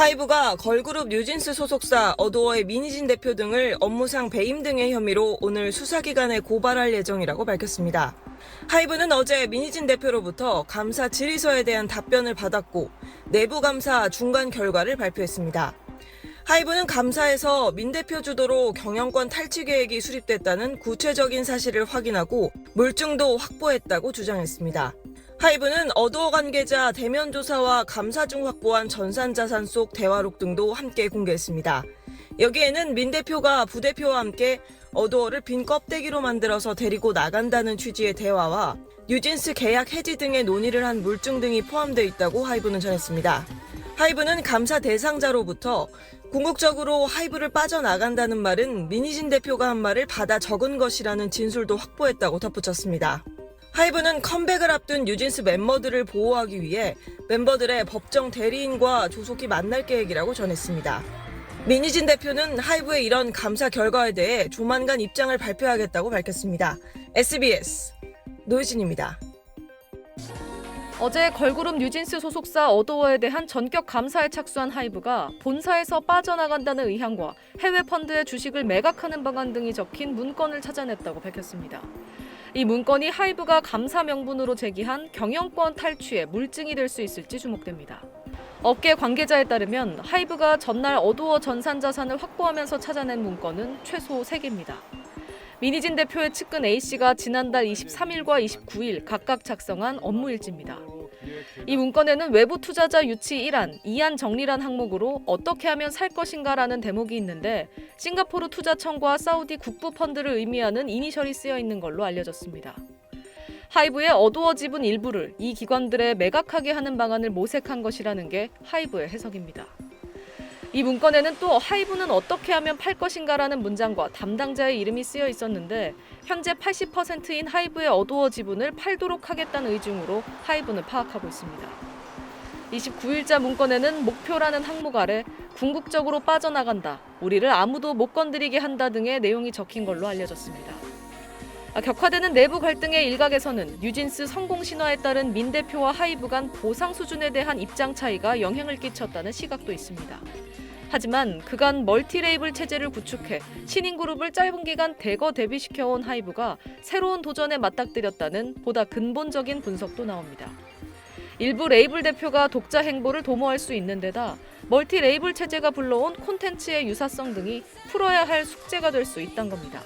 하이브가 걸그룹 뉴진스 소속사 어도어의 민희진 대표 등을 업무상 배임 등의 혐의로 오늘 수사기관에 고발할 예정이라고 밝혔습니다. 하이브는 어제 민희진 대표로부터 감사 질의서에 대한 답변을 받았고 내부 감사 중간 결과를 발표했습니다. 하이브는 감사에서 민 대표 주도로 경영권 탈취 계획이 수립됐다는 구체적인 사실을 확인하고 물증도 확보했다고 주장했습니다. 하이브는 어도어 관계자 대면 조사와 감사 중 확보한 전산 자산 속 대화록 등도 함께 공개했습니다. 여기에는 민 대표가 부대표와 함께 어도어를 빈 껍데기로 만들어서 데리고 나간다는 취지의 대화와 뉴진스 계약 해지 등의 논의를 한 물증 등이 포함되어 있다고 하이브는 전했습니다. 하이브는 감사 대상자로부터 궁극적으로 하이브를 빠져나간다는 말은 민희진 대표가 한 말을 받아 적은 것이라는 진술도 확보했다고 덧붙였습니다. 하이브는 컴백을 앞둔 뉴진스 멤버들을 보호하기 위해 멤버들의 법정 대리인과 조속히 만날 계획이라고 전했습니다. 민희진 대표는 하이브의 이런 감사 결과에 대해 조만간 입장을 발표하겠다고 밝혔습니다. SBS 노유진입니다. 어제 걸그룹 뉴진스 소속사 어도어에 대한 전격 감사에 착수한 하이브가 본사에서 빠져나간다는 의향과 해외 펀드의 주식을 매각하는 방안 등이 적힌 문건을 찾아냈다고 밝혔습니다. 이 문건이 하이브가 감사 명분으로 제기한 경영권 탈취의 물증이 될 수 있을지 주목됩니다. 업계 관계자에 따르면 하이브가 전날 어도어 전산 자산을 확보하면서 찾아낸 문건은 최소 3개입니다. 민희진 대표의 측근 A씨가 지난달 23일과 29일 각각 작성한 업무 일지입니다. 이 문건에는 외부 투자자 유치 1안, 2안 정리란 항목으로 어떻게 하면 살 것인가라는 대목이 있는데 싱가포르 투자청과 사우디 국부 펀드를 의미하는 이니셜이 쓰여 있는 걸로 알려졌습니다. 하이브의 어두워 지분 일부를 이 기관들에 매각하게 하는 방안을 모색한 것이라는 게 하이브의 해석입니다. 이 문건에는 또 하이브는 어떻게 하면 팔 것인가라는 문장과 담당자의 이름이 쓰여 있었는데 현재 80%인 하이브의 어두워 지분을 팔도록 하겠다는 의중으로 하이브는 파악하고 있습니다. 29일자 문건에는 목표라는 항목 아래 궁극적으로 빠져나간다, 우리를 아무도 못 건드리게 한다 등의 내용이 적힌 걸로 알려졌습니다. 아, 격화되는 내부 갈등의 일각에서는 뉴진스 성공 신화에 따른 민 대표와 하이브 간 보상 수준에 대한 입장 차이가 영향을 끼쳤다는 시각도 있습니다. 하지만 그간 멀티 레이블 체제를 구축해 신인 그룹을 짧은 기간 대거 데뷔시켜온 하이브가 새로운 도전에 맞닥뜨렸다는 보다 근본적인 분석도 나옵니다. 일부 레이블 대표가 독자 행보를 도모할 수 있는 데다 멀티 레이블 체제가 불러온 콘텐츠의 유사성 등이 풀어야 할 숙제가 될 수 있다는 겁니다.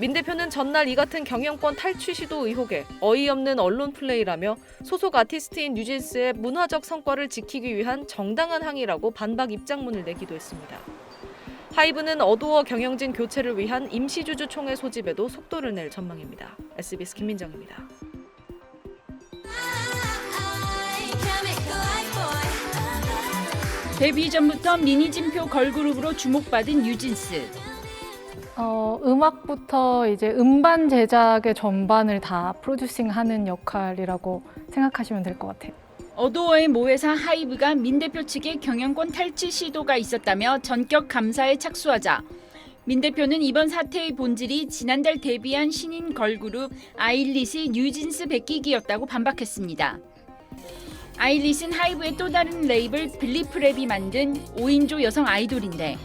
민 대표는 전날 이 같은 경영권 탈취 시도 의혹에 어이없는 언론 플레이라며 소속 아티스트인 뉴진스의 문화적 성과를 지키기 위한 정당한 항의라고 반박 입장문을 내기도 했습니다. 하이브는 어도어 경영진 교체를 위한 임시주주 총회 소집에도 속도를 낼 전망입니다. SBS 김민정입니다. 데뷔 전부터 미니진표 걸그룹으로 주목받은 뉴진스. 어, 음악부터 이제 음반 제작의 전반을 다 프로듀싱하는 역할이라고 생각하시면 될 것 같아요. 어도어의 모회사 하이브가 민 대표 측의 경영권 탈취 시도가 있었다며 전격 감사에 착수하자 민 대표는 이번 사태의 본질이 지난달 데뷔한 신인 걸그룹 아일릿이 뉴진스 베끼기였다고 반박했습니다. 아일릿은 하이브의 또 다른 레이블 빌리프랩이 만든 5인조 여성 아이돌인데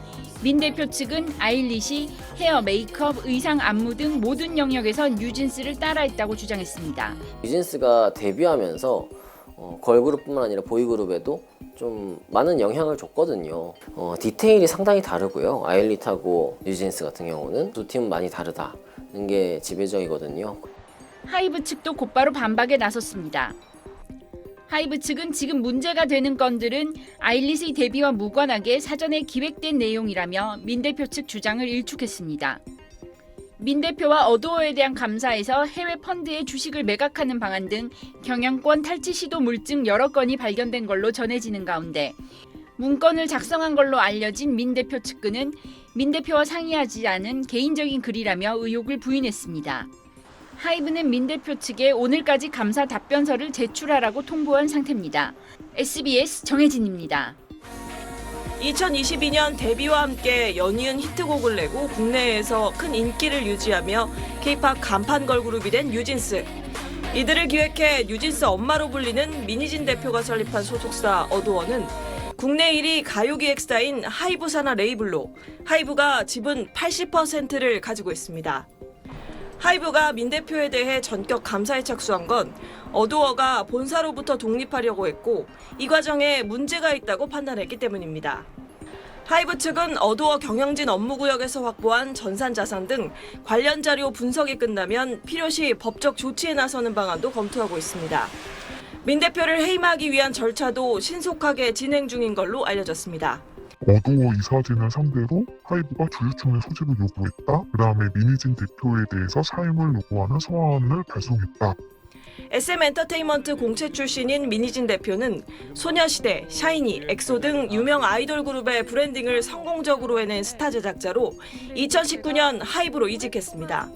민 대표 측은 아일릿이 헤어, 메이크업, 의상, 안무 등 모든 영역에서 뉴진스를 따라했다고 주장했습니다. 뉴진스가 데뷔하면서 어, 걸그룹뿐만 아니라 보이그룹에도 좀 많은 영향을 줬거든요. 어, 디테일이 상당히 다르고요. 아일릿하고 뉴진스 같은 경우는 두 팀은 많이 다르다는 게 지배적이거든요. 하이브 측도 곧바로 반박에 나섰습니다. 하이브 측은 지금 문제가 되는 건들은 아일릿의 데뷔와 무관하게 사전에 기획된 내용이라며 민 대표 측 주장을 일축했습니다. 민 대표와 어도어에 대한 감사에서 해외 펀드의 주식을 매각하는 방안 등 경영권 탈취 시도 물증 여러 건이 발견된 걸로 전해지는 가운데 문건을 작성한 걸로 알려진 민 대표 측근은 민 대표와 상의하지 않은 개인적인 글이라며 의혹을 부인했습니다. 하이브는 민 대표 측에 오늘까지 감사 답변서를 제출하라고 통보한 상태입니다. SBS 정혜진입니다. 2022년 데뷔와 함께 연이은 히트곡을 내고 국내에서 큰 인기를 유지하며 K-팝 간판 걸그룹이 된 뉴진스. 이들을 기획해 뉴진스 엄마로 불리는 민희진 대표가 설립한 소속사 어도어는 국내 1위 가요 기획사인 하이브 산하 레이블로 하이브가 지분 80%를 가지고 있습니다. 하이브가 민 대표에 대해 전격 감사에 착수한 건 어도어가 본사로부터 독립하려고 했고 이 과정에 문제가 있다고 판단했기 때문입니다. 하이브 측은 어도어 경영진 업무구역에서 확보한 전산 자산 등 관련 자료 분석이 끝나면 필요시 법적 조치에 나서는 방안도 검토하고 있습니다. 민 대표를 해임하기 위한 절차도 신속하게 진행 중인 걸로 알려졌습니다. 어도어 이사진을 상대로 하이브가 주주총회 소집을 요구했다. 그 다음에 미니진 대표에 대해서 사임을 요구하는 서한을 발송했다. SM 엔터테인먼트 공채 출신인 민희진 대표는 소녀시대, 샤이니, 엑소 등 유명 아이돌 그룹의 브랜딩을 성공적으로 해낸 스타 제작자로 2019년 하이브로 이직했습니다.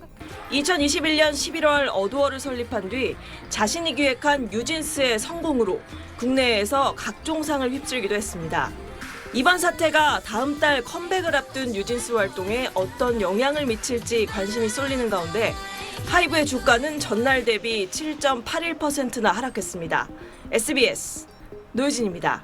2021년 11월 어두어를 설립한 뒤 자신이 기획한 뉴진스의 성공으로 국내에서 각종 상을 휩쓸기도 했습니다. 이번 사태가 다음 달 컴백을 앞둔 뉴진스 활동에 어떤 영향을 미칠지 관심이 쏠리는 가운데 하이브의 주가는 전날 대비 7.81%나 하락했습니다. SBS 노유진입니다.